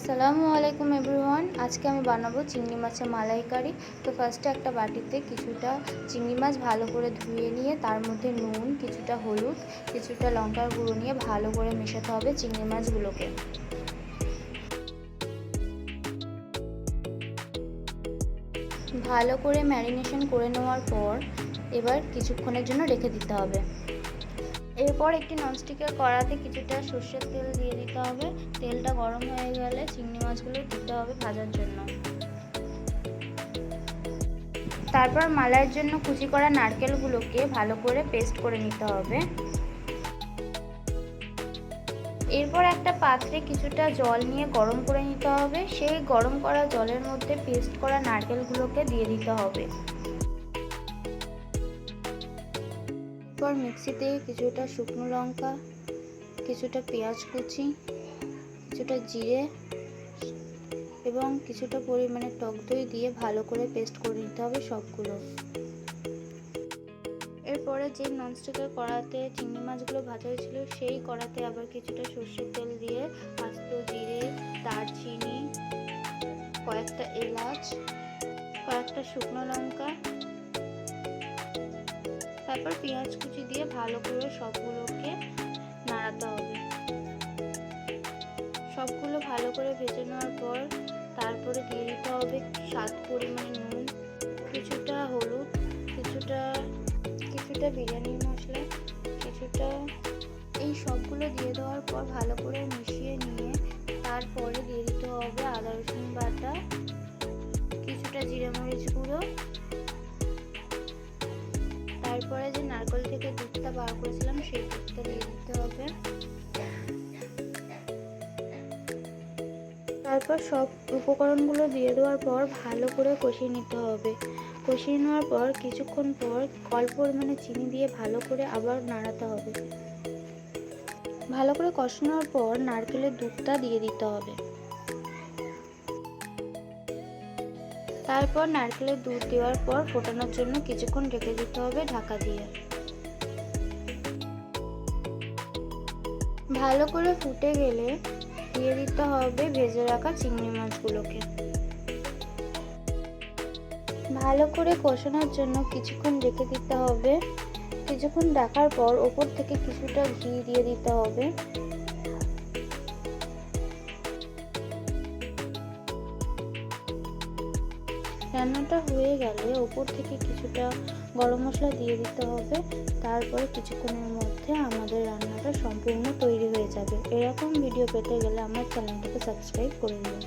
আসসালামু আলাইকুম এভরিওয়ান। আজকে আমি বানাবো চিংড়ি মাছের মালাইকারি। তো ফার্স্টে একটা বাটিতে কিছুটা চিংড়ি মাছ ভালো করে ধুয়ে নিয়ে, তার মধ্যে নুন, কিছুটা হলুদ, কিছুটা লঙ্কার গুঁড়ো নিয়ে ভালো করে মেশাতে হবে চিংড়ি মাছগুলোকে। ভালো করে ম্যারিনেশন করে নেওয়ার পর এবার কিছুক্ষণের জন্য রেখে দিতে হবে। এরপর একটি ননস্টিকের কড়াতে কিছুটা সর্ষের তেল দিয়ে দিতে হবে। তেলটা গরম হয়ে গেলে চিংড়ি মাছগুলো দিতে হবে ভাজার জন্য। তারপর মালাইয়ের জন্য কুচি করা নারকেলগুলোকে ভালো করে পেস্ট করে নিতে হবে। এরপর একটা পাত্রে কিছুটা জল নিয়ে গরম করে নিতে হবে। সেই গরম করা জলের মধ্যে পেস্ট করা নারকেলগুলোকে দিয়ে দিতে হবে। এরপর মিক্সিতে কিছুটা শুকনো লঙ্কা, কিছুটা পেঁয়াজ কুচি কিছুটা জিরে এবং কিছুটা পরিমাণে টক দই দিয়ে ভালো করে পেস্ট করে নিতে হবে সবগুলো। এরপরে যে ননস্টিকের কড়াতে চিংড়ি মাছগুলো ভাজা হয়েছিল, সেই কড়াতে আবার কিছুটা সর্ষের তেল দিয়ে আস্ত জিরে, দারচিনি, কয়েকটা এলাচ, কয়েকটা শুকনো লঙ্কা, তারপর পেঁয়াজ কুচি দিয়ে ভালো করে সবগুলোকে সবগুলো ভালো করে ভেজে নেওয়ার পর তারপরে দিয়ে দিতে হবে স্বাদ পরিমাণে নুন, কিছুটা হলুদ, কিছুটা কিছুটা বিরিয়ানি মশলা, কিছুটা এই সবগুলো দিয়ে দেওয়ার পর ভালো করে মিশিয়ে নিয়ে তারপরে দিয়ে দিতে হবে আদা, রসুন বাটা, কিছুটা জিরে মরিচ গুঁড়ো। তারপরে যে নারকেল থেকে দুধটা বার করেছিলাম, সেই তারপর সব উপকরণগুলো দিয়ে দেওয়ার পর ভালো করে কষিয়ে নিতে হবে। কষিয়ে নেওয়ার পর কিছুক্ষণ পর অল্প পরিমাণে চিনি দিয়ে ভালো করে আবার নাড়াতে হবে। ভালো করে কষানোর পর নারকেলের দুধটা দিয়ে দিতে হবে। তারপর নারকেলের দুধ দেওয়ার পর ফোটানোর জন্য কিছুক্ষণ রেখে দিতে হবে ঢাকা দিয়ে। ভালো করে ফুটে গেলে দিয়ে দিতে হবে ভেজে রাখা চিংড়ি মাছগুলোকে। ভালো করে কষানোর জন্য কিছুক্ষণ রেখে দিতে হবে। কিছুক্ষণ রাখার পর ওপর থেকে কিছুটা ঘি দিয়ে দিতে হবে। রান্নাটা হয়ে গেলে ওপর থেকে কিছুটা গরম মশলা দিয়ে দিতে হবে। তারপরে কিছুক্ষণের মধ্যে আমাদের রান্নাটা সম্পূর্ণ তৈরি যাবে। এরকম ভিডিও পেতে গেলে আমার চ্যানেলটাকে সাবস্ক্রাইব করে দিন